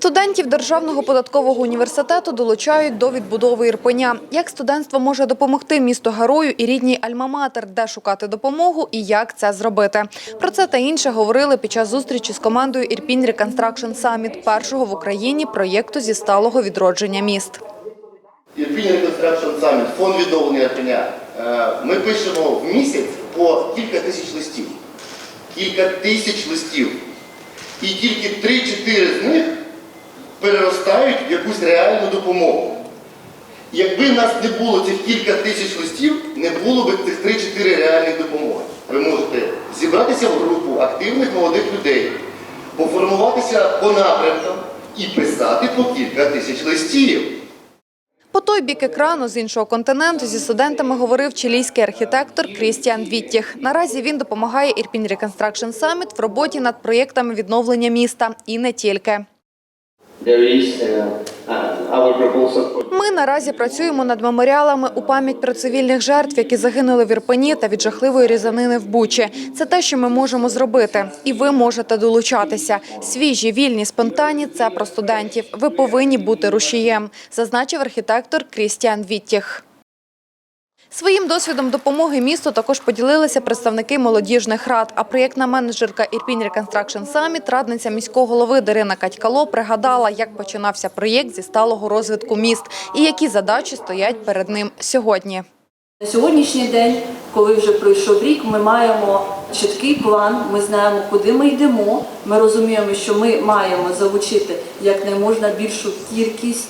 Студентів Державного податкового університету долучають до відбудови Ірпеня. Як студентство може допомогти місту герою і рідній Альма-Матер, де шукати допомогу і як це зробити? Про це та інше говорили під час зустрічі з командою Ірпінь Reconstruction Summit, першого в Україні проєкту зі сталого відродження міст. Ірпінь Reconstruction Summit, фонд відновлення Ірпеня. Е, Ми пишемо в місяць по кілька тисяч листів. Кілька тисяч листів. І тільки 3-4 з них переростають в якусь реальну допомогу. Якби в нас не було цих кілька тисяч листів, не було б цих 3-4 реальних допомоги. Ви можете зібратися в групу активних молодих людей, поформуватися по напрямкам і писати по кілька тисяч листів. По той бік екрану з іншого континенту зі студентами говорив чилійський архітектор Крістіан Віттіх. Наразі він допомагає Ірпінь Reconstruction Summit в роботі над проєктами відновлення міста і не тільки. Ми наразі працюємо над меморіалами у пам'ять про цивільних жертв, які загинули в Ірпені та від жахливої різанини в Бучі. Це те, що ми можемо зробити, і ви можете долучатися. Свіжі, вільні, спонтанні – це про студентів. Ви повинні бути рушієм, зазначив архітектор Крістіан Віттіх. Своїм досвідом допомоги місту також поділилися представники молодіжних рад. А проєктна менеджерка Ірпінь Reconstruction Summit, радниця міського голови Дарина Катькало, пригадала, як починався проєкт зі сталого розвитку міст і які задачі стоять перед ним сьогодні. На сьогоднішній день, коли вже пройшов рік, ми маємо чіткий план, ми знаємо, куди ми йдемо. Ми розуміємо, що ми маємо залучити якнайможна більшу кількість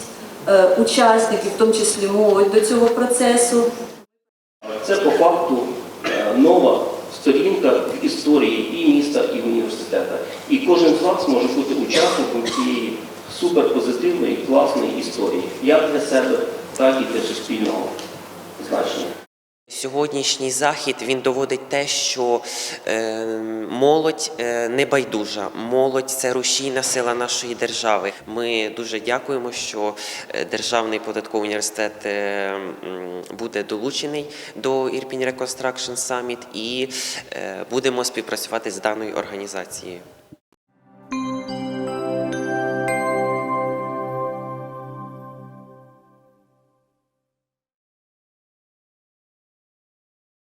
е, учасників, в тому числі молодь, до цього процесу. Це по факту е, нова сторінка в історії і міста, і університету. І кожен з вас може бути учасником цієї суперпозитивної, класної історії, як для себе, так і для суспільного значення. Сьогоднішній захід він доводить те, що е, молодь е, не байдужа. Молодь це рушійна сила нашої держави. Ми дуже дякуємо, що е, Державний податковий університет буде долучений до Ірпінь Reconstruction Summit і будемо співпрацювати з даною організацією.